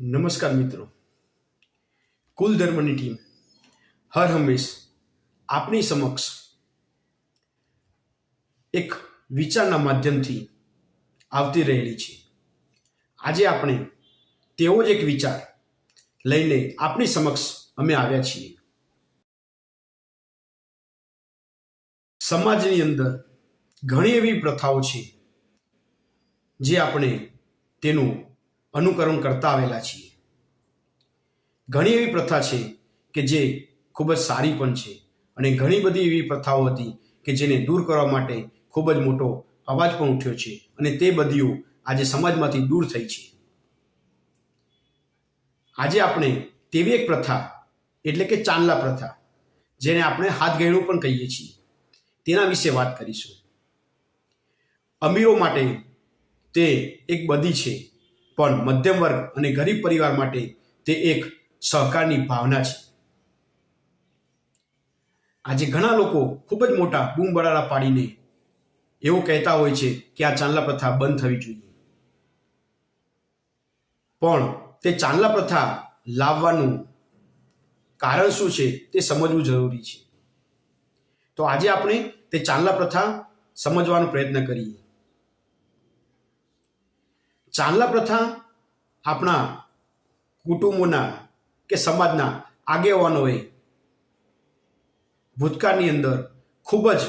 નમસ્કાર મિત્રો. કુલ ધર્મની ટીમ, હર હંમેશ આપની સમક્ષ એક વિચારના માધ્યમથી આવતી રહેલી છે. આજે આપણે તેવો જ એક વિચાર લઈને આપની સમક્ષ અમે આવ્યા છીએ. સમાજની અંદર ઘણી એવી પ્રથાઓ છે જે આપણે તેનું અનુકરણ કરતા આવેલા છીએ. ઘણી એવી પ્રથા છે કે જે ખૂબ જ સારી પણ છે અને ઘણી બધી એવી પ્રથાઓ હતી કે જેને દૂર કરવા માટે ખૂબ જ મોટો અવાજ પણ ઉઠ્યો છે અને તે બધીઓ આજે સમાજમાંથી દૂર થઈ છે. આજે આપણે તેવી એક પ્રથા, એટલે કે ચાંદલા પ્રથા, જેને આપણે હાથ ગયણું પણ કહીએ છીએ. તેના વિશે વાત કરીશું. અમીરો માટે તે એક બધી છે. પણ મધ્યમ વર્ગ અને ગરીબ પરિવાર માટે તે એક સહકારની ભાવના છે. આજે ઘણા લોકો ખૂબ જ મોટા બૂમ પાડીને એવું કહેતા હોય છે કે આ ચાંદલા પ્રથા બંધ થવી જોઈએ. પણ તે ચાંદલા પ્રથા લાવવાનું કારણ શું છે તે સમજવું જરૂરી છે. તો આજે આપણે તે ચાંદલા પ્રથા સમજવાનો પ્રયત્ન કરીએ. ચાંદલા પ્રથા આપણા કુટુંબોના કે સમાજના આગેવાનોએ ભૂતકાળની અંદર ખૂબ જ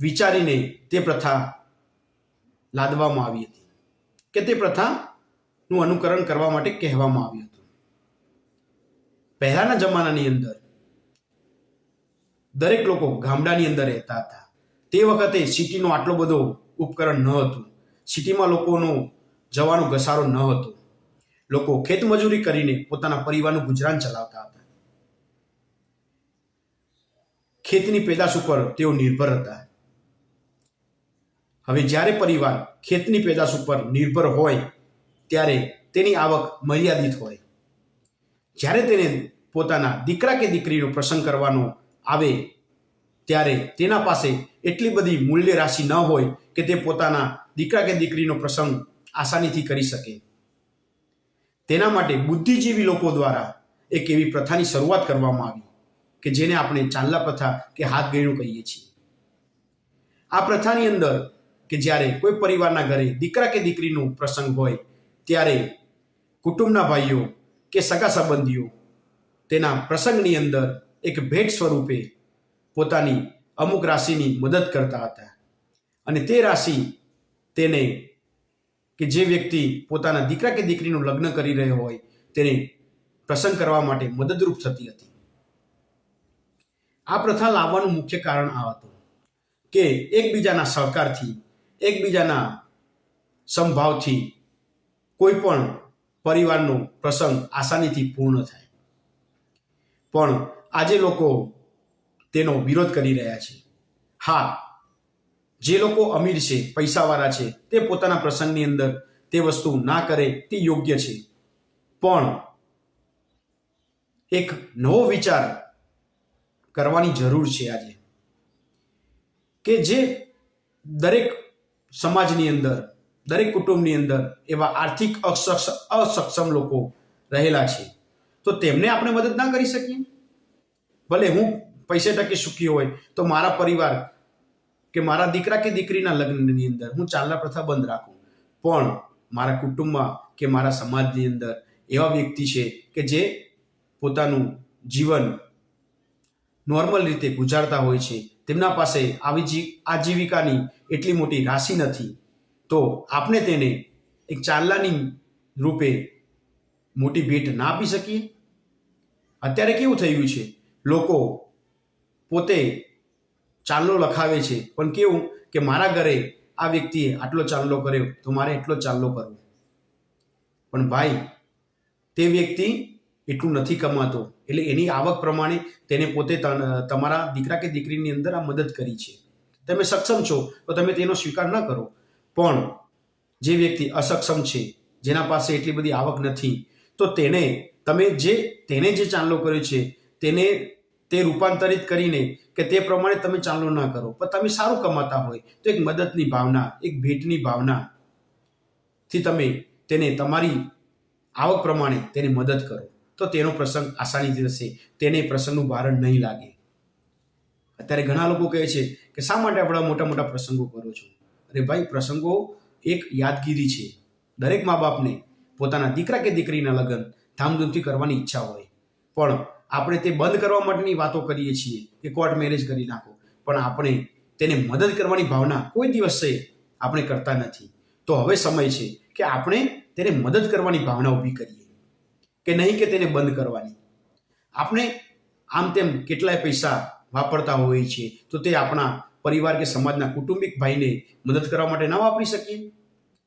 વિચારીને તે પ્રથા લાદવામાં આવી હતી કે તે પ્રથાનું અનુકરણ કરવા માટે કહેવામાં આવ્યું હતું. પહેલાના જમાનાની અંદર દરેક લોકો ગામડાની અંદર રહેતા હતા. તે વખતે સિટીનો આટલો બધો ઉપકરણ ન હતું. સિટીમાં લોકોનો જવાનો ઘસારો ન હતો. લોકો ખેતમજૂરી કરીને પોતાના પરિવારનું ગુજરાન ચલાવતા હતા. ખેતની પેદાશ ઉપર તેઓ નિર્ભર હતા. હવે જ્યારે પરિવાર ખેતની પેદાશ ઉપર નિર્ભર હોય, ત્યારે તેની આવક મર્યાદિત હોય. જ્યારે તેને પોતાના દીકરા કે દીકરીનો પ્રસંગ કરવાનો આવે, ત્યારે તેના પાસે એટલી બધી મૂલ્ય રાશિ ન હોય કે તે પોતાના દીકરા કે દીકરીનો પ્રસંગ આસાનીથી કરી શકે. તેના માટે બુદ્ધિજીવી લોકો દ્વારા એક એવી પ્રથાની શરૂઆત કરવામાં આવી કે જેને આપણે ચાંદલા પ્રથા કે હાથ ગયણું કહીએ છીએ. આ પ્રથાની અંદર કે જ્યારે કોઈ પરિવારના ઘરે દીકરા કે દીકરીનું પ્રસંગ હોય, ત્યારે કુટુંબના ભાઈઓ કે સગા સંબંધીઓ તેના પ્રસંગની અંદર એક ભેટ સ્વરૂપે પોતાની અમુક રાશિની મદદ કરતા હતા. અને તે રાશિ તેને કે જે વ્યક્તિ પોતાના દીકરા કે દીકરીનું લગ્ન કરી રહ્યો હોય, તેને પ્રસંગ કરવા માટે મદદરૂપ થતી હતી. આ પ્રથા લાવવાનું મુખ્ય કારણ આ હતું કે એકબીજાના સહકારથી, એકબીજાના સંભાવથી કોઈ પણ પરિવારનો પ્રસંગ આસાનીથી પૂર્ણ થાય. પણ આજે લોકો તેનો વિરોધ કરી રહ્યા છે. હા જે લોકો અમીર છે, પૈસાવાળા છે, તે પોતાના પ્રસંગની અંદર તે વસ્તુ ના કરે તે યોગ્ય છે. પણ એક નવો વિચાર કરવાની જરૂર છે આજે. કે જે દરેક સમાજની અંદર, દરેક કુટુંબની અંદર એવા આર્થિક અસક્ષમ લોકો રહેલા છે. તો તેમને આપણે મદદ ના કરી શકીએ? ભલે હું પૈસે ટકે સુખી હોય, તો મારા પરિવાર કે મારા દીકરા કે દીકરીના લગ્નની અંદર હું ચાલના પ્રથા બંધ રાખું. પણ મારા કુટુંબમાં કે મારા સમાજની અંદર એવા વ્યક્તિ છે કે જે પોતાનું જીવન નોર્મલ રીતે ગુજારતા હોય છે, તેમના પાસે આવી જી, આજીવિકાની એટલી મોટી રાશિ નથી, તો આપણે તેને એક ચાલનાની રૂપે મોટી ભેટ ના આપી શકીએ? અત્યારે કેવું થયું છે? લોકો પોતે ચાંદલો લખાવે છે. પણ કેવું કે મારા ઘરે આ વ્યક્તિએ આટલો ચાંદલો કર્યો, તો મારે એટલો ચાંદલો કરવો. પણ ભાઈ, તે વ્યક્તિ એટલું નથી કમાતો. એટલે એની આવક પ્રમાણે તેને પોતે તમારા દીકરા કે દીકરીની અંદર આ મદદ કરી છે. તમે સક્ષમ છો, તો તમે તેનો સ્વીકાર ન કરો. પણ જે વ્યક્તિ અસક્ષમ છે, જેના પાસે એટલી બધી આવક નથી, તો તેને, તમે જે, તેને જે ચાંદલો કર્યો છે, તેને તે રૂપાંતરિત કરીને કે તે પ્રમાણે તમે ચાંદલો ના કરો. પણ તમે સારું કમાતા હોય તો એક મદદની ભાવના, એક ભેટની ભાવના થી તમે તેને તમારી આવક પ્રમાણે તેને મદદ કરો. તો તેનો પ્રસંગ આસાનીથી થશે. તેને પ્રસંગનું ભારણ નહીં લાગે. અત્યારે ઘણા લોકો કહે છે કે શા માટે આપણા મોટા મોટા પ્રસંગો કરો છો? અરે ભાઈ, પ્રસંગો એક યાદગીરી છે. દરેક મા બાપને પોતાના દીકરા કે દીકરીના લગ્ન ધામધૂમથી કરવાની ઈચ્છા હોય. પણ આપણે તે બંધ કરવા માટેની વાતો કરીએ છીએ કે કોર્ટ મેરેજ કરી નાખો. પણ આપણે તેને મદદ કરવાની ભાવના કોઈ દિવસે આપણે કરતા નથી. તો હવે સમય છે કે આપણે તેને મદદ કરવાની ભાવના ઊભી કરીએ. કે નહીં કે તેને બંધ કરવાની. આપણે આમ તેમ કેટલાય પૈસા વાપરતા હોઈએ છીએ તો તે આપણા પરિવાર કે સમાજના કુટુંબિક ભાઈને મદદ કરવા માટે ન વાપરી શકીએ.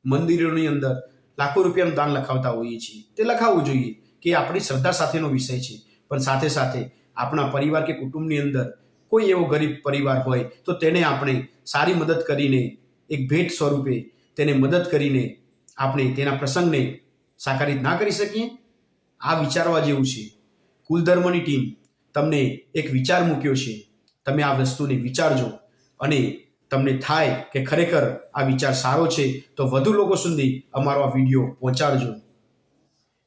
મંદિરોની અંદર લાખો રૂપિયાનું દાન લખાવતા હોઈએ છીએ. તે લખાવવું જોઈએ કે આપણી શ્રદ્ધા સાથેનો વિષય છે. પણ સાથે સાથે આપણા પરિવાર કે કુટુંબની અંદર કોઈ એવો ગરીબ પરિવાર હોય તો તેને આપણે સારી મદદ કરીને એક ભેટ સ્વરૂપે તેને મદદ કરીને આપણે તેના પ્રસંગને સાકારિત ના કરી શકીએ. આ વિચારવા જેવું છે. કુલધર્મની ટીમ તમને એક વિચાર મૂક્યો છે. તમે આ વસ્તુને વિચારજો અને તમને થાય કે ખરેખર આ વિચાર સારો છે તો વધુ લોકો સુધી અમારો આ વીડિયો પહોંચાડજો.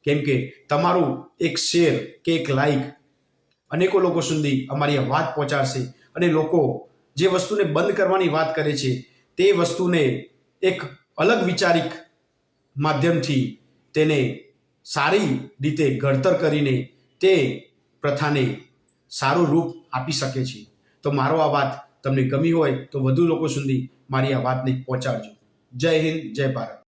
કેમ કે તમારું એક શેર કે એક લાઈક અનેકો લોકો સુધી અમારી આ વાત પહોંચાડશે. અને લોકો જે વસ્તુને બંધ કરવાની વાત કરે છે, તે વસ્તુને એક અલગ વિચારિક માધ્યમથી તેને સારી રીતે ઘડતર કરીને તે પ્રથાને સારું રૂપ આપી શકે છે. તો મારો આ વાત તમને ગમી હોય તો વધુ લોકો સુધી મારી આ વાતને પહોંચાડજો. જય હિન્દ, જય ભારત.